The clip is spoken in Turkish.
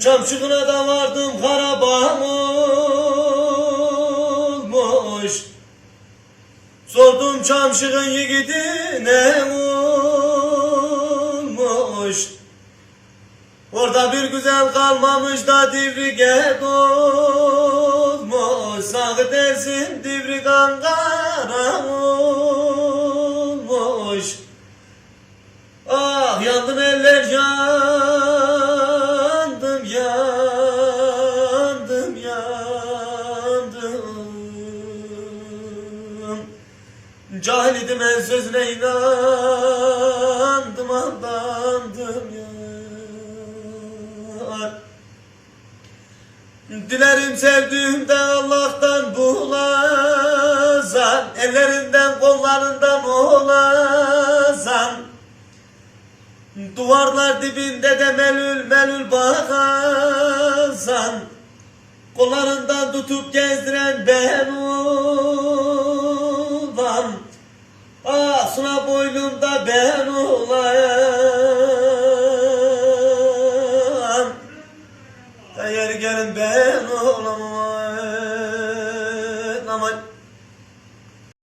Çamşıkına da vardım karabağ olmuş. Sordum çamşığın yiğidi ne olmuş. Orada bir güzel kalmamış da divrige dolmuş. Sağı dersin divrik Ankara olmuş. Ah yandım Cahil idim en sözüne inandım aldandım ya Dilerim sevdiğimden Allah'tan bulasam Ellerinden kollarından olasam Duvarlar dibinde de melül melül bakarsan Kollarından tutup gezdiren ben olam da boynunda ben olayım. Değer gelin ben olamam. Aman.